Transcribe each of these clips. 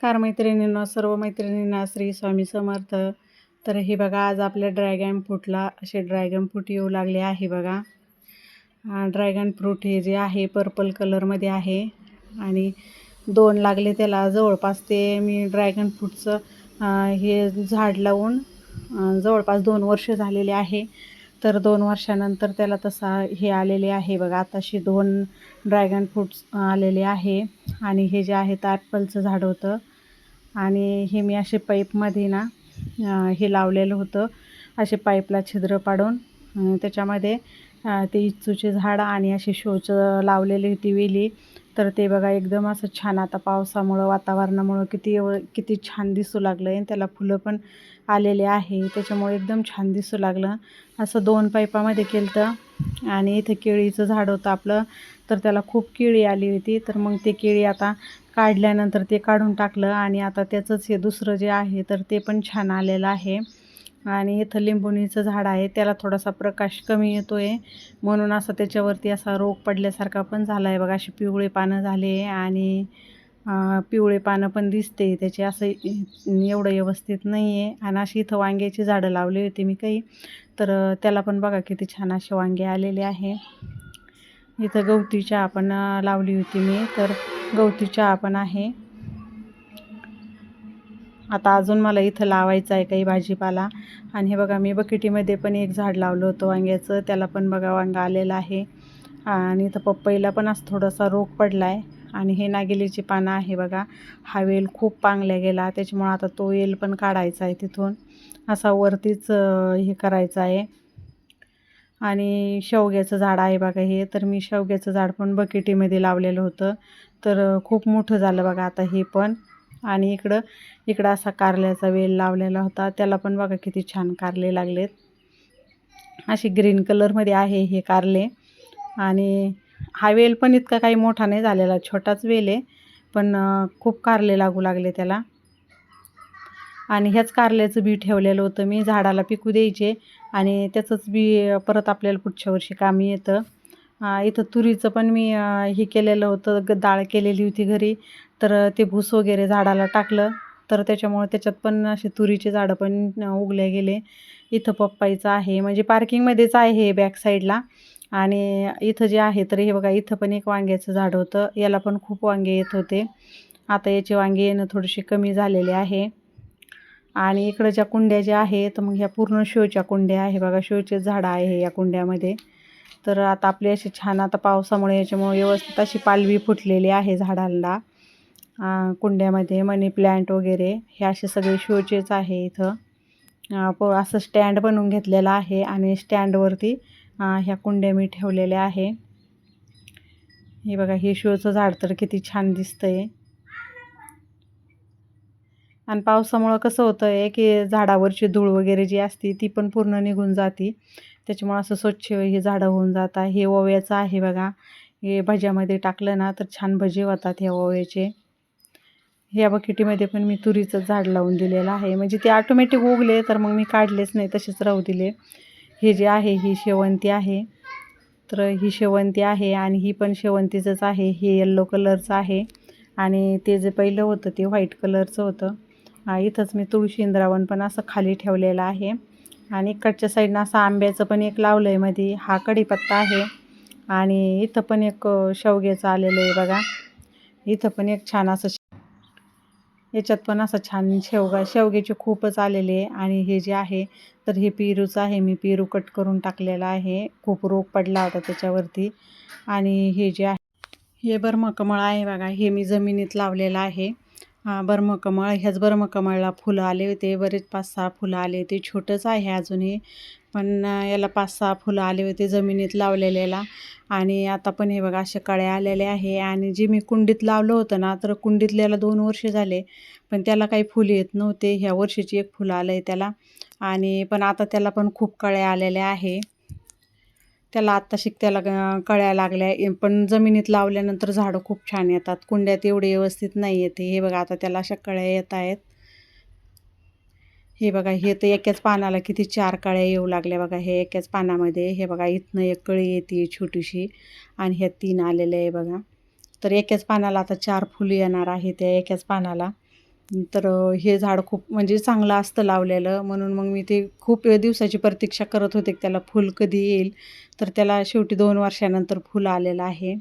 नमस्कार मैत्रिणींना सर्व मैत्रिणींना श्री स्वामी समर्थ. तर हे बघा आज आपल्या ड्रॅगन फ्रूटला असे ड्रॅगन फ्रूट येऊ लागले आहे बघा. ड्रॅगन फ्रूट हे जे आहे पर्पल कलरमध्ये आहे. आणि दोन लागले त्याला जवळपास ते मी ड्रॅगन फ्रूटचं हे झाड लावून जवळपास दोन वर्ष झालेले आहे. तर दोन वर्षानंतर त्याला तसा हे आलेले आहे बघा. आताशी दोन ड्रॅगन फ्रूट्स आलेले आहे. आणि हे जे आहे ते ॲपलचं झाड होतं. आणि हे मी असे पाईपमध्ये ना हे लावलेलं होतं. असे पाईपला छिद्र पाडून त्याच्यामध्ये ते इच्चूचे झाडं आणि असे शोचं लावलेली होती वेली. तर ते बघा एकदम असं छान आता पावसामुळं वातावरणामुळं किती एव- किती छान दिसू लागलं आहे त्याला फुलं पण आलेले आहे. त्याच्यामुळे एकदम छान दिसू लागलं. असं दोन पाईपामध्ये केलं तर आणि इथे केळीचं झाड होतं आपलं. तर त्याला खूप केळी आली होती. तर मग ते केळी आता काढल्यानंतर ते काढून टाकलं आणि आता त्याचंच हे दुसरं जे आहे तर ते पण छान आलेलं आहे. आणि इथं लिंबुणीचं झाड आहे त्याला थोडासा प्रकाश कमी येतो आहे म्हणून असं त्याच्यावरती असा रोग पडल्यासारखा पण झाला आहे बघा अशी पिवळे पानं झाले आणि पिवळे पानं पण दिसते. त्याचे असं एवढं व्यवस्थित नाही आहे आणि अशी इथं वांग्याची झाडं लावली होती मी काही. तर त्याला पण बघा किती छान असे वांगे आलेले आहे. इथं गवती चहा पण लावली होती मी. तर गवती चहा पण आहे. आता अजून मला इथं लावायचं आहे काही भाजीपाला. आणि हे बघा मी बकेटीमध्ये पण एक झाड लावलं होतं वांग्याचं. त्याला पण बघा वांगा आलेलं आहे. आणि इथं पपईला पण असं थोडासा रोग पडला आहे आणि हे नागिलीची पानं आहे बघा. हा वेल खूप पांगल्या गेला. त्याच्यामुळं आता तो वेल पण काढायचा आहे तिथून. असा वरतीच हे करायचं आहे. आणि शेवग्याचं झाड आहे बघा हे. तर मी शेवग्याचं झाड पण बकेटीमध्ये लावलेलं होतं. तर खूप मोठं झालं बघा आता हे पण. आणि इकडं इकडं असा कारल्याचा वेल लावलेला होता. त्याला पण बघा किती छान कारले लागलेत. अशी ग्रीन कलरमध्ये आहे हे कारले. आणि हा वेल पण इतका काही मोठा नाही झालेला छोटाच वेल आहे. पण खूप कारले लागू लागले त्याला. आणि ह्याच कारल्याचं बी ठेवलेलं होतं मी. झाडाला पिकू द्यायचे. आणि त्याचंच बी परत आपल्याला पुढच्या वर्षी कामी येतं. इथं तुरीचं पण मी हे केलेलं होतं ग डाळ केलेली होती घरी. तर ते भूस वगैरे झाडाला टाकलं. तर त्याच्यामुळे त्याच्यात पण असे तुरीचे झाडं पण उगले गेले. इथं पप्पाईचं आहे. म्हणजे पार्किंगमध्येच आहे हे बॅक साईडला. आणि इथं जे आहे तर हे बघा इथं पण एक वांग्याचं झाड होतं. याला पण खूप वांगे येत होते. आता याचे वांगे येणं थोडेसे कमी झालेले आहे. आणि इकडं ज्या कुंड्या ज्या आहेत मग ह्या पूर्ण शोच्या कुंड्या आहे बघा शोचे झाडं आहे या कुंड्यामध्ये. तर आता आपली अशी छान आता पावसामुळे याच्यामुळे व्यवस्थित अशी पालवी फुटलेली आहे झाडांना कुंड्यामध्ये मनी प्लॅन्ट वगैरे हे असे सगळे शोचेच आहे इथं. प असं स्टँड बनवून घेतलेलं आहे आणि स्टँडवरती ह्या कुंड्या मी ठेवलेल्या आहे. हे बघा हे शोचं झाड तर किती छान दिसतंय. आणि पावसामुळं कसं होतं आहे की झाडावरची धूळ वगैरे जी असते ती पण पूर्ण निघून जाते. त्याच्यामुळं असं स्वच्छ हे झाडं होऊन जातात. हे ओव्याचं आहे बघा. हे भज्यामध्ये टाकलं ना तर छान भजे होतात ह्या ओव्याचे. ह्या बकेटीमध्ये पण मी तुरीचं झाड लावून दिलेलं आहे. म्हणजे ते ऑटोमॅटिक उगले तर मग मी काढलेच नाही तसेच राहू दिले. हे जे आहे ही शेवंती आहे. तर ही शेवंती आहे आणि ही पण शेवंतीचंच आहे. हे येल्लो कलरचं आहे. आणि ते जे पहिलं होतं ते व्हाईट कलरचं होतं. इथंच मी तुळशी इंद्रावण पण असं खाली ठेवलेलं आहे. आणि इकडच्या साईडनं असं आंब्याचं पण एक लावलं आहे मध्ये हा कढीपत्ता आहे. आणि इथं पण एक शेवग्याचं आलेलं आहे बघा. इथं पण एक छान असं याच्यात पण असं छान शेवगा शेवग्याचे खूपच आलेले आहे. आणि हे जे आहे तर हे पेरूचं आहे. मी पेरू कट करून टाकलेलं आहे. खूप रोग पडला होता त्याच्यावरती. आणि हे जे आहे हे बर्मकमळ आहे बघा. हे मी जमिनीत लावलेलं आहे. हा बर्मकमळ ह्याच बर्मकमळला फुलं आले होते बरेच पाच सहा फुलं आले होते छोटंच आहे अजूनही पण याला पाच सहा फुलं आले होते जमिनीत लावलेल्याला आणि आता पण हे बघा अशा कळ्या आलेले आहे आणि जे मी कुंडीत लावलं होतं ना तर कुंडीतल्याला दोन वर्ष झाले पण त्याला काही फुलं येत नव्हते ह्या वर्षीची एक फुलं आलं आहे त्याला आणि पण आता त्याला पण खूप कळ्या आलेल्या आहे. त्याला आत्ता शिकत्याला कळ्या लागल्या. पण जमिनीत लावल्यानंतर झाडं खूप छान येतात. कुंड्यात एवढे व्यवस्थित नाही येते. हे बघा आता त्याला अशा कळ्या येत आहेत. हे बघा हे तर एकाच पानाला किती चार कळ्या येऊ लागल्या बघा हे एकाच पानामध्ये. हे बघा इथनं एक कळी येते छोटीशी आणि ह्या तीन आलेल्या आहे बघा. तर एकाच पानाला आता चार फुलं येणार आहे त्या एकाच पानाला. तर हे झाड खूप म्हणजे चांगलं असतं लावलेलं. म्हणून मग मी ते खूप दिवसाची प्रतीक्षा करत होते त्याला फुल कधी येईल. तर त्याला शेवटी दोन वर्षानंतर फुल आलेलं आहे.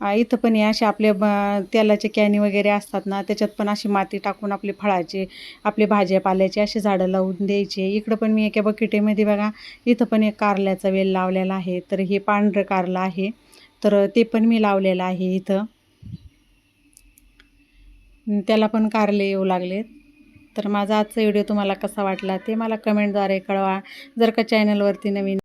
इथं पण हे असे आपले ब तेलाचे कॅनी वगैरे असतात ना त्याच्यात पण अशी माती टाकून आपले फळाचे आपले भाज्यापाल्याचे असे झाडं लावून द्यायचे. इकडं पण मी एका बकेटेमध्ये बघा इथं पण एक कारल्याचा वेल लावलेला आहे. तर हे पांढरं कारलं आहे. तर ते पण मी लावलेलं आहे इथं. त्याला पण कारले येऊ लागलेत. तर माझा आजचा व्हिडिओ तुम्हाला कसा वाटला ते मला कमेंटद्वारे कळवा. जर का चॅनलवरती नवीन